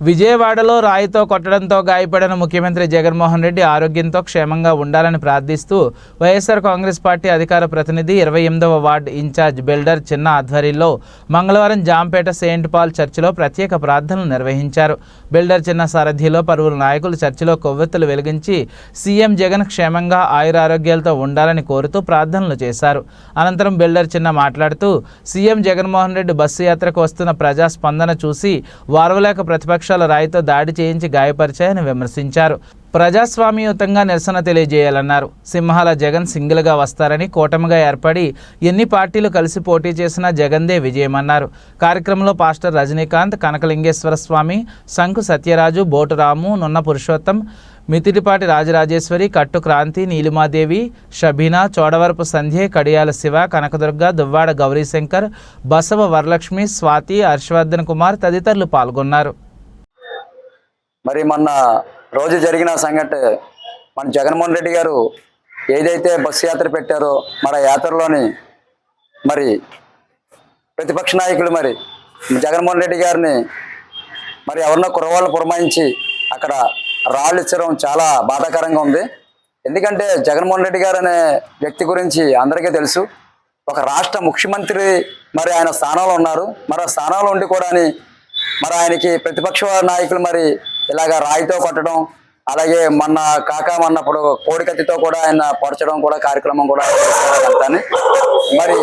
విజయవాడలో రాయితో కొట్టడంతో గాయపడిన ముఖ్యమంత్రి జగన్మోహన్ రెడ్డి ఆరోగ్యంతో క్షేమంగా ఉండాలని ప్రార్థిస్తూ వైఎస్ఆర్ కాంగ్రెస్ పార్టీ అధికార ప్రతినిధి ఇరవై ఎనిమిదవ వార్డు ఇన్ఛార్జ్ బిల్డర్ చిన్న ఆధ్వర్యంలో మంగళవారం జాంపేట సెయింట్ పాల్ చర్చిలో ప్రత్యేక ప్రార్థనలు నిర్వహించారు. బిల్డర్ చిన్న సారథ్యంలో పలువురు నాయకులు చర్చిలో కొవ్వొత్తులు వెలిగించి సీఎం జగన్ క్షేమంగా ఆయురారోగ్యాలతో ఉండాలని కోరుతూ ప్రార్థనలు చేశారు. అనంతరం బిల్డర్ చిన్న మాట్లాడుతూ సీఎం జగన్మోహన్ రెడ్డి బస్సు యాత్రకు వస్తున్న ప్రజాస్పందన చూసి వారవలేక ప్రతిపక్షాల రాయితో దాడి చేయించి గాయపరిచాయని విమర్శించారు. ప్రజాస్వామ్యయుతంగా నిరసన తెలియజేయాలన్నారు. సింహాల జగన్ సింగిల్గా వస్తారని కూటమిగా ఏర్పడి ఎన్ని పార్టీలు కలిసి పోటీ చేసినా జగన్దే విజయమన్నారు. కార్యక్రమంలో పాస్టర్ రజనీకాంత్ కనకలింగేశ్వర స్వామి శంకు సత్యరాజు బోటురాము నున్న పురుషోత్తం మితిటిపాటి రాజరాజేశ్వరి కట్టు క్రాంతి నీలిమాదేవి షబీనా చోడవరపు సంధ్య కడియాల శివ కనకదుర్గ దువ్వాడ గౌరీశంకర్ బసవ వరలక్ష్మి స్వాతి హర్షవర్ధన్ కుమార్ తదితరులు పాల్గొన్నారు. మరి మొన్న రోజు జరిగిన సంఘటన మన జగన్మోహన్ రెడ్డి గారు ఏదైతే బస్సు యాత్ర పెట్టారో మన యాత్రలోని మరి ప్రతిపక్ష నాయకులు మరి జగన్మోహన్ రెడ్డి గారిని మరి ఎవరినో కురవాళ్ళు పురమాయించి అక్కడ రాళ్ళు ఇచ్చడం చాలా బాధాకరంగా ఉంది. ఎందుకంటే జగన్మోహన్ రెడ్డి గారు అనే వ్యక్తి గురించి అందరికీ తెలుసు. ఒక రాష్ట్ర ముఖ్యమంత్రి మరి ఆయన స్థానంలో ఉన్నారు. మరి స్థానంలో ఉండి కూడా మరి ఆయనకి ప్రతిపక్ష నాయకులు మరి ఇలాగ రాయితో కొట్టడం అలాగే మొన్న కాక మొన్నప్పుడు కోడికత్తితో కూడా ఆయన పొడచడం కూడా కార్యక్రమం కూడా చేశారు మరి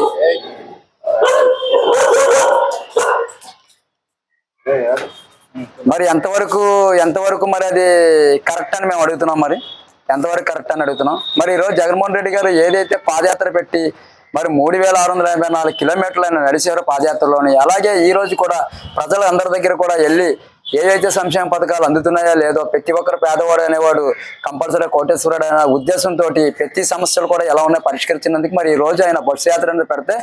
మరి ఎంతవరకు ఎంతవరకు మరి అది కరెక్ట్ అని మేము అడుగుతున్నాం మరి? ఎంతవరకు కరెక్ట్ అని అడుగుతున్నాం? మరి ఈరోజు జగన్మోహన్ రెడ్డి గారు ఏదైతే పాదయాత్ర పెట్టి మరి మూడు వేల ఆరు వందల యాభై నాలుగు కిలోమీటర్లు ఆయన నడిచారు పాదయాత్రలోని అలాగే ఈ రోజు కూడా ప్రజలు అందరి దగ్గర కూడా వెళ్ళి ఏదైతే సంక్షేమ పథకాలు అందుతున్నాయో లేదో ప్రతి ఒక్కరు పేదవాడు అనేవాడు కంపల్సరీ కోటేశ్వరుడు అనే ఉద్దేశంతో ప్రతి సమస్యలు కూడా ఎలా ఉన్నాయో పరిష్కరించినందుకు మరి ఈ రోజు ఆయన బస్సు యాత్ర పెడితే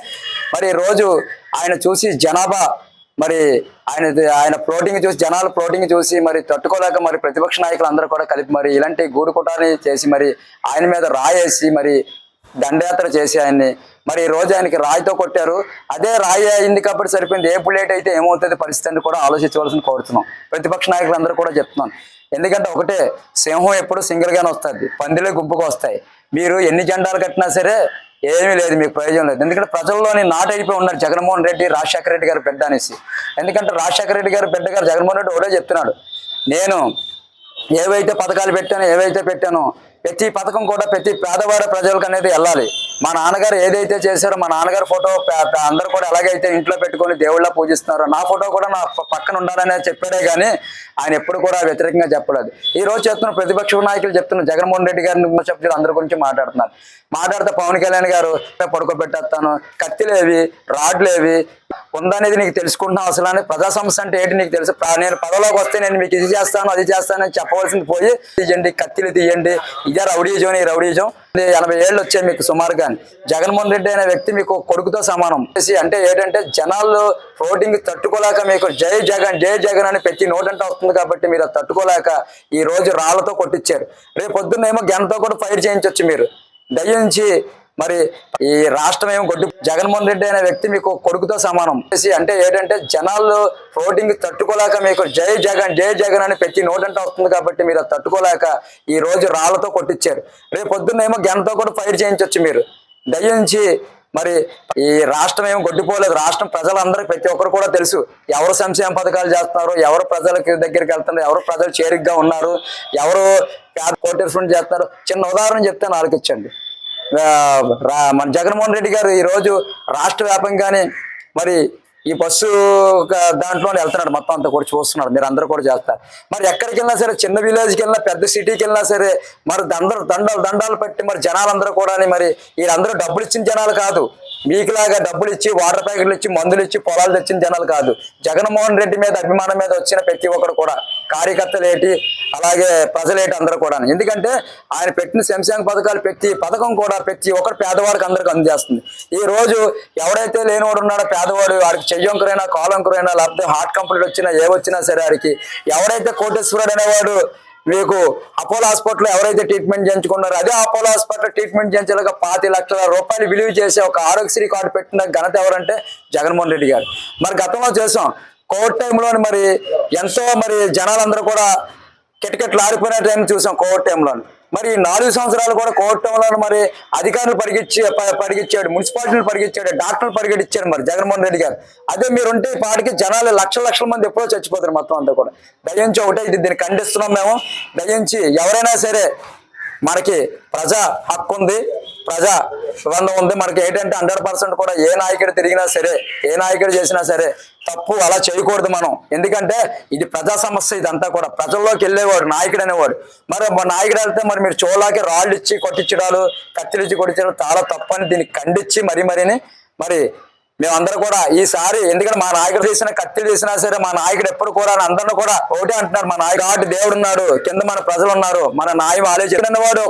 మరి రోజు ఆయన చూసి జనాభా మరి ఆయన ఆయన ఫ్లోటింగ్ చూసి జనాలు ఫ్లోటింగ్ చూసి మరి తట్టుకోలేక మరి ప్రతిపక్ష నాయకులు అందరూ కూడా కలిపి మరి ఇలాంటి గూడు కుటాన్ని చేసి మరి ఆయన మీద రాయేసి మరి దండయాత్ర చేసి ఆయన్ని. మరి ఈ రోజు ఆయనకి రాయితో కొట్టారు. అదే రాయి అయింది కాబట్టి సరిపోయింది. ఏ బుల్లెట్ అయితే ఏమవుతుంది పరిస్థితిని కూడా ఆలోచించవలసిన కోరుతున్నాం. ప్రతిపక్ష నాయకులందరూ కూడా చెప్తున్నాను ఎందుకంటే ఒకటే సింహం ఎప్పుడు సింగిల్ గానే వస్తుంది. పందిలే గుంపుగా వస్తాయి. మీరు ఎన్ని జెండాలు కట్టినా సరే ఏమీ లేదు మీకు ప్రయోజనం లేదు. ఎందుకంటే ప్రజల్లోని నాట్ అయిపోయి ఉన్నారు జగన్మోహన్ రెడ్డి రాజశేఖర రెడ్డి గారు బిడ్డ అనేసి. ఎందుకంటే రాజశేఖర రెడ్డి గారి బిడ్డ గారు జగన్మోహన్ రెడ్డి ఒకటే చెప్తున్నాడు. నేను ఏవైతే పథకాలు పెట్టానో ఏవైతే పెట్టానో ప్రతి పథకం కూడా ప్రతి పేదవాడ ప్రజలకు అనేది వెళ్ళాలి. మా నాన్నగారు ఏదైతే చేశారో మా నాన్నగారి ఫోటో అందరూ కూడా ఎలాగైతే ఇంట్లో పెట్టుకొని దేవుళ్ళ పూజిస్తున్నారో నా ఫోటో కూడా నా పక్కన ఉండాలనే చెప్పాడే కానీ ఆయన ఎప్పుడు కూడా వ్యతిరేకంగా చెప్పలేదు. ఈ రోజు చెప్తున్న ప్రతిపక్ష నాయకులు చెప్తున్న జగన్మోహన్ రెడ్డి గారిని ఉన్న సభ్యులు అందరి గురించి మాట్లాడుతున్నారు. మాట్లాడితే పవన్ కళ్యాణ్ గారు పడుకోబెట్టేస్తాను కత్తిలేవి రాడ్లేవి ఉందనేది నీకు తెలుసుకుంటున్నావు అసలు అని ప్రజా సమస్య అంటే ఏంటి నీకు తెలుసు? నేను పదవిలోకి వస్తే నేను మీకు ఇది చేస్తాను అది చేస్తాను అని చెప్పవలసింది పోయి తీయండి కత్తిలు తీయండి ఇదే రౌడీజం ఈ రౌడీజం ఎనభై ఏళ్ళు వచ్చాయి మీకు సుమారుగా. జగన్మోహన్ రెడ్డి అనే వ్యక్తి మీకు కొడుకుతో సమానం. చేసి అంటే ఏంటంటే జనాలు ఓటింగ్ తట్టుకోలేక మీకు జై జగన్ జై జగన్ అని ప్రతి నోటంటే వస్తుంది కాబట్టి మీరు అది తట్టుకోలేక ఈ రోజు రాళ్ళతో కొట్టించారు. రేపు పొద్దున్నేమో గెనతో కూడా ఫైర్ చేయించవచ్చు మీరు. దయించి మరి ఈ రాష్ట్రం ఏమో గొడ్డు జగన్మోహన్ రెడ్డి అనే వ్యక్తి మీకు కొడుకుతో సమానం. చేసి అంటే ఏంటంటే జనాలు ఓటింగ్ తట్టుకోలేక మీకు జై జగన్ జై జగన్ అని ప్రతి నోటంటే వస్తుంది కాబట్టి మీరు అది తట్టుకోలేక ఈ రోజు రాళ్ళతో కొట్టించారు. రేపు పొద్దున్నేమో గెనతో కూడా ఫైర్ చేయించవచ్చు మీరు. దయించి మరి ఈ రాష్ట్రం ఏమి గొడ్డిపోలేదు. రాష్ట్రం ప్రజలందరికీ ప్రతి ఒక్కరు కూడా తెలుసు. ఎవరు సంక్షేమ పథకాలు చేస్తున్నారు? ఎవరు ప్రజలకి దగ్గరికి వెళ్తున్నారు? ఎవరు ప్రజలు చేరిగ్గా ఉన్నారు? ఎవరు పేద కోటేశ్వరం చేస్తున్నారు? చిన్న ఉదాహరణ చెప్తే నాలుగు ఇచ్చండి. మన జగన్మోహన్ రెడ్డి గారు ఈరోజు రాష్ట్ర వ్యాపంగానే మరి ఈ బస్సు దాంట్లో వెళ్తున్నాడు. మొత్తం అంతా కూడా చూస్తున్నాడు మీరు అందరూ కూడా చేస్తారు. మరి ఎక్కడికి వెళ్ళినా సరే చిన్న విలేజ్కి వెళ్ళినా పెద్ద సిటీకి వెళ్ళినా సరే మరి దండలు దండాలు దండాలు పెట్టి మరి జనాలందరూ కూడా మరి వీళ్ళందరూ డబ్బులు ఇచ్చిన జనాలు కాదు. మీకులాగా డబ్బులు ఇచ్చి వాటర్ ప్యాకెట్లు ఇచ్చి మందులు ఇచ్చి పొలాలు తెచ్చిన జనాలు కాదు. జగన్మోహన్ రెడ్డి మీద అభిమానం మీద వచ్చిన ప్రతి ఒక్కరు కూడా కార్యకర్తలు అలాగే ప్రజలేటి అందరూ కూడా ఎందుకంటే ఆయన పెట్టిన సంక్షేమ పథకాలు ప్రతి పథకం కూడా ప్రతి ఒక్కరు పేదవాడికి అందరికి అందజేస్తుంది. ఈ రోజు ఎవడైతే లేనివాడు ఉన్నాడో పేదవాడు వాడికి చెయ్యంకురైనా కాలంకురైనా లేకపోతే హార్ట్ కంప్లీట్ వచ్చినా ఏ వచ్చినా సరే వాడికి ఎవడైతే కోటేశ్వరుడు అనేవాడు మీకు అపోలో హాస్పిటల్లో ఎవరైతే ట్రీట్మెంట్ చేయించుకున్నారో అదే అపోలో హాస్పిటల్ ట్రీట్మెంట్ చేయించలేక పాతి లక్షల రూపాయలు విలువ చేసి ఒక ఆరోగ్యశ్రీ కార్డు పెట్టిన ఘనత ఎవరంటే జగన్మోహన్ రెడ్డి గారు. మరి గతంలో చేసాం కోవిడ్ టైంలోని మరి ఎంతో మరి జనాలందరూ కూడా కిటకిటలు ఆడిపోయిన టైం చూసాం కోవిడ్ టైంలో మరి నాలుగు సంవత్సరాలు కూడా కోవిడ్ టైంలో మరి అధికారులు పరిగెచ్చి పరిగెచ్చాడు మున్సిపాలిటీలు పరిగెచ్చాడు డాక్టర్లు పరిగెట్టించాడు మరి జగన్మోహన్ రెడ్డి గారు. అదే మీరు ఉంటే పాటికి జనాలు లక్షల లక్షల మంది ఎప్పుడో చచ్చిపోతారు మొత్తం అంతా కూడా. దయించి ఒకటే ఇది దీన్ని ఖండిస్తున్నాం మేము. దయించి ఎవరైనా సరే మనకి ప్రజా హక్కు ఉంది ప్రజా సుగంధం ఉంది. మనకి ఏంటంటే హండ్రెడ్ పర్సెంట్ కూడా ఏ నాయకుడు తిరిగినా సరే ఏ నాయకుడు చేసినా సరే తప్పు అలా చేయకూడదు మనం. ఎందుకంటే ఇది ప్రజా సమస్య ఇదంతా కూడా. ప్రజల్లోకి వెళ్ళేవాడు నాయకుడు అనేవాడు మరి మా నాయకుడు వెళ్తే మరి మీరు చోలాకి రాళ్ళు ఇచ్చి కొట్టించడాలు కత్తిలు ఇచ్చి కొట్టించడం చాలా తప్పని దీన్ని ఖండించి మరీ మరీని మరి మేమందరూ కూడా ఈసారి ఎందుకంటే మా నాయకుడు చేసిన కత్తిలు చేసినా సరే మా నాయకుడు ఎప్పుడు కూడా అందరిని కూడా ఒకటే అంటున్నారు. మా నాయకుడు ఆటి దేవుడు ఉన్నాడు కింద మన ప్రజలు ఉన్నారు మన నాయం ఆలోచన వాడు